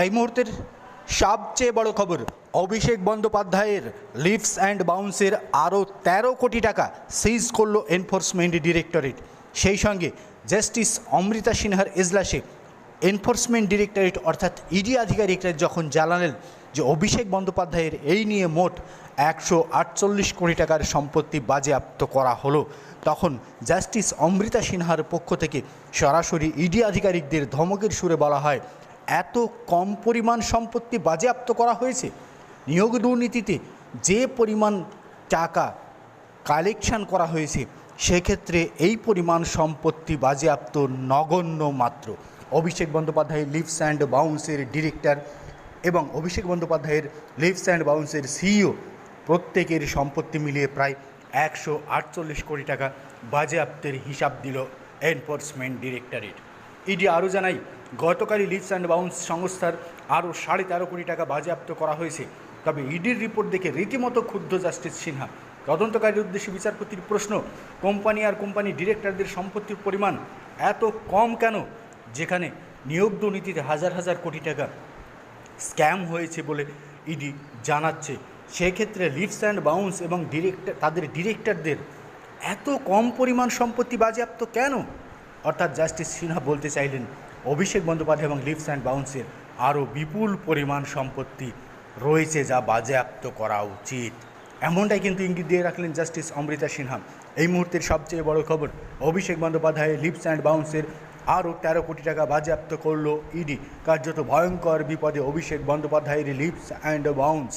এই মুহূর্তের সবচেয়ে বড় খবর, অভিষেক বন্দ্যোপাধ্যায়ের লিভস অ্যান্ড বাউন্সের আরও তেরো কোটি টাকা সিজ করল এনফোর্সমেন্ট ডিরেক্টরেট সেই সঙ্গে জাস্টিস অমৃতা সিনহার এজলাসে এনফোর্সমেন্ট ডিরেক্টরেট অর্থাৎ ইডি আধিকারিকরা যখন জানালেন যে অভিষেক বন্দ্যোপাধ্যায়ের এই নিয়ে মোট একশো আটচল্লিশ কোটি টাকার সম্পত্তি বাজেয়াপ্ত করা হলো, তখন জাস্টিস অমৃতা সিনহার পক্ষ থেকে সরাসরি ইডি আধিকারিকদের ধমকের সুরে বলা হয় এত কম পরিমাণ সম্পত্তি বাজেয়াপ্ত করা হয়েছে। নিয়োগ দুর্নীতিতে যে পরিমাণ টাকা কালেকশন করা হয়েছে, সেক্ষেত্রে এই পরিমাণ সম্পত্তি বাজেয়াপ্ত নগণ্য মাত্র। অভিষেক বন্দ্যোপাধ্যায় লিভস অ্যান্ড বাউন্সের ডিরেক্টর এবং অভিষেক বন্দ্যোপাধ্যায়ের লিভস অ্যান্ড বাউন্সের সিইও প্রত্যেকের সম্পত্তি মিলিয়ে প্রায় একশো আটচল্লিশ কোটি টাকা বাজেয়াপ্তের হিসাব দিল এনফোর্সমেন্ট ডিরেক্টরেট ইডি আরও জানাই গতকালই লিভস অ্যান্ড বাউন্স সংস্থার আরও সাড়ে তেরো কোটি টাকা বাজেয়াপ্ত করা হয়েছে। তবে ইডির রিপোর্ট দেখে রীতিমতো ক্ষুব্ধ জাস্টিস সিনহা। তদন্তকারীর উদ্দেশ্যে বিচারপতির প্রশ্ন, কোম্পানি আর কোম্পানি ডিরেক্টরদের সম্পত্তির পরিমাণ এত কম কেন? যেখানে নিয়োগ দুর্নীতিতে হাজার হাজার কোটি টাকা স্ক্যাম হয়েছে বলে ইডি জানাচ্ছে। সেক্ষেত্রে লিভস অ্যান্ড বাউন্স এবং ডিরেক্টর, তাদের ডিরেক্টরদের এত কম পরিমাণ সম্পত্তি বাজেয়াপ্ত কেন? অর্থাৎ জাস্টিস সিনহা বলতে চাইলেন, অভিষেক বন্দ্যোপাধ্যায় এবং লিভস অ্যান্ড বাউন্সের আরও বিপুল পরিমাণ সম্পত্তি রয়েছে যা বাজেয়াপ্ত করা উচিত। এমনটাই কিন্তু ইঙ্গিত দিয়ে রাখলেন জাস্টিস অমৃতা সিনহা। এই মুহূর্তের সবচেয়ে বড় খবর, অভিষেক বন্দ্যোপাধ্যায়, লিপস অ্যান্ড বাউন্সের আরও তেরো কোটি টাকা বাজেয়াপ্ত করল ইডি। কার্যত ভয়ঙ্কর বিপদে অভিষেক বন্দ্যোপাধ্যায়ের লিপস অ্যান্ড বাউন্স।